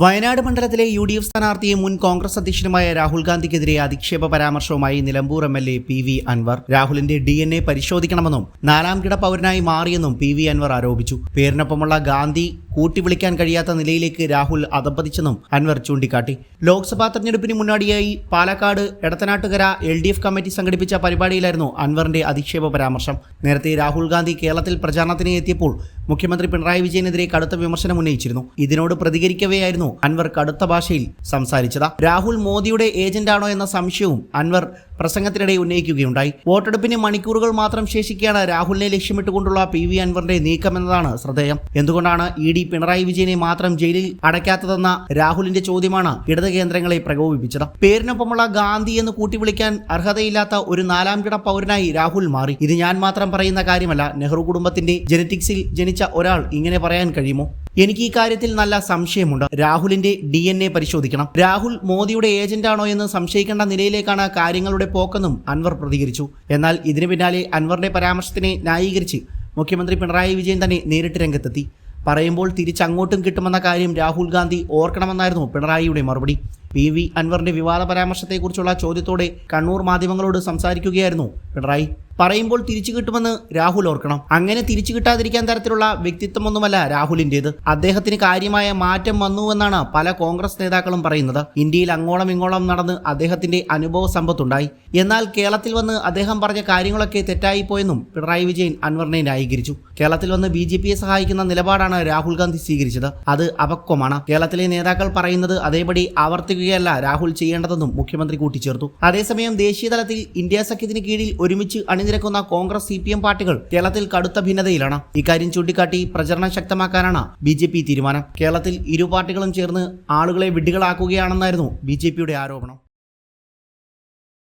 വയനാട് മണ്ഡലത്തിലെ U D F സ്ഥാനാർത്ഥിയും മുൻ കോൺഗ്രസ് അധ്യക്ഷനുമായ രാഹുൽ ഗാന്ധിക്കെതിരെ അധിക്ഷേപ പരാമർശവുമായി Nilambur M L A P V Anvar. രാഹുലിന്റെ ഡി എൻ എ പരിശോധിക്കണമെന്നും നാലാം കിട പൗരനായി മാറിയെന്നും പി വി അൻവർ ആരോപിച്ചു. പേരിനൊപ്പമുള്ള ഗാന്ധി കൂട്ടിവിളിക്കാൻ കഴിയാത്ത നിലയിലേക്ക് രാഹുൽ അധപതിച്ചെന്നും അൻവർ ചൂണ്ടിക്കാട്ടി. ലോക്സഭാ തെരഞ്ഞെടുപ്പിന് മുന്നോടിയായി Palakkad Edathanattukara L D F committee സംഘടിപ്പിച്ച പരിപാടിയിലായിരുന്നു അൻവറിന്റെ അധിക്ഷേപ പരാമർശം. നേരത്തെ രാഹുൽ ഗാന്ധി കേരളത്തിൽ പ്രചാരണത്തിന് എത്തിയപ്പോൾ മുഖ്യമന്ത്രി പിണറായി വിജയനെതിരെ കടുത്ത വിമർശനം ഉന്നയിച്ചിരുന്നു. ഇതിനോട് പ്രതികരിക്കവെയായിരുന്നു അൻവർ കടുത്ത ഭാഷയിൽ സംസാരിച്ചത്. രാഹുൽ മോദിയുടെ ഏജന്റാണോ എന്ന സംശയവും അൻവർ പ്രസംഗത്തിനിടെ ഉന്നയിക്കുകയുണ്ടായി. വോട്ടെടുപ്പിന് മണിക്കൂറുകൾ മാത്രം ശേഷിക്കുകയാണ് രാഹുലിനെ ലക്ഷ്യമിട്ടുകൊണ്ടുള്ള പി വി അൻവറിന്റെ നീക്കം എന്നതാണ് ശ്രദ്ധേയം. എന്തുകൊണ്ടാണ് ഇ ഡി പിണറായി വിജയനെ മാത്രം ജയിലിൽ അടയ്ക്കാത്തതെന്ന രാഹുലിന്റെ ചോദ്യമാണ് ഇടത് കേന്ദ്രങ്ങളെ പ്രകോപിപ്പിച്ചത്. പേരിനൊപ്പമുള്ള ഗാന്ധി എന്ന് കൂട്ടിവിളിക്കാൻ അർഹതയില്ലാത്ത ഒരു നാലാം കിട പൗരനായി രാഹുൽ മാറി. ഇത് ഞാൻ മാത്രം പറയുന്ന കാര്യമല്ല നെഹ്റു കുടുംബത്തിന്റെ ജനറ്റിക്സിൽ ജനിച്ച ഒരാൾ ഇങ്ങനെ പറയാൻ കഴിയുമോ? എനിക്ക് ഈ കാര്യത്തിൽ നല്ല സംശയമുണ്ട്. രാഹുലിന്റെ ഡി എൻ എ പരിശോധിക്കണം. രാഹുൽ മോദിയുടെ ഏജന്റാണോ എന്ന് സംശയിക്കേണ്ട നിലയിലേക്കാണ് കാര്യങ്ങളുടെ പോക്കെന്നും അൻവർ പ്രതികരിച്ചു. എന്നാൽ ഇതിനു പിന്നാലെ അൻവറിന്റെ പരാമർശത്തിനെ ന്യായീകരിച്ച് മുഖ്യമന്ത്രി പിണറായി വിജയൻ തന്നെ നേരിട്ട് രംഗത്തെത്തി. പറയുമ്പോൾ തിരിച്ചങ്ങോട്ടും കിട്ടുമെന്ന കാര്യം രാഹുൽ ഗാന്ധി ഓർക്കണമെന്നായിരുന്നു പിണറായിയുടെ മറുപടി. പി വി അൻവറിന്റെ വിവാദ പരാമർശത്തെക്കുറിച്ചുള്ള ചോദ്യത്തോടെ കണ്ണൂർ മാധ്യമങ്ങളോട് സംസാരിക്കുകയായിരുന്നു പിണറായി. പറയുമ്പോൾ തിരിച്ചു കിട്ടുമെന്ന് രാഹുൽ ഓർക്കണം. അങ്ങനെ തിരിച്ചു കിട്ടാതിരിക്കാൻ തരത്തിലുള്ള വ്യക്തിത്വമൊന്നുമല്ല രാഹുലിന്റേത്. അദ്ദേഹത്തിന് കാര്യമായ മാറ്റം വന്നുവെന്നാണ് പല കോൺഗ്രസ് നേതാക്കളും പറയുന്നത്. ഇന്ത്യയിൽ അങ്ങോളം ഇങ്ങോളം നടന്ന് അദ്ദേഹത്തിന്റെ അനുഭവ സമ്പത്തുണ്ടായി. എന്നാൽ കേരളത്തിൽ വന്ന് അദ്ദേഹം പറഞ്ഞ കാര്യങ്ങളൊക്കെ തെറ്റായി പോയെന്നും പിണറായി വിജയൻ അൻവറിനെ ന്യായീകരിച്ചു. കേരളത്തിൽ വന്ന് ബി സഹായിക്കുന്ന നിലപാടാണ് രാഹുൽ ഗാന്ധി സ്വീകരിച്ചത്. അത് അപക്വമാണ്. കേരളത്തിലെ നേതാക്കൾ പറയുന്നത് അതേപടി ആവർത്തിക്കുകയല്ല രാഹുൽ ചെയ്യേണ്ടതെന്നും മുഖ്യമന്ത്രി കൂട്ടിച്ചേർത്തു. അതേസമയം ദേശീയതലത്തിൽ ഇന്ത്യ സഖ്യത്തിന് കീഴിൽ ഒരുമിച്ച് അണിനിരക്കുന്ന കോൺഗ്രസ് സി പി എം പാർട്ടികൾ കേരളത്തിൽ കടുത്ത ഭിന്നതയിലാണ്. ഇക്കാര്യം ചൂണ്ടിക്കാട്ടി പ്രചരണം ശക്തമാക്കാനാണ് ബി ജെ പി തീരുമാനം. കേരളത്തിൽ ഇരു പാർട്ടികളും ചേർന്ന് ആളുകളെ വിഡ്ഢികളാക്കുകയാണെന്നായിരുന്നു ബി ജെ പിയുടെ ആരോപണം.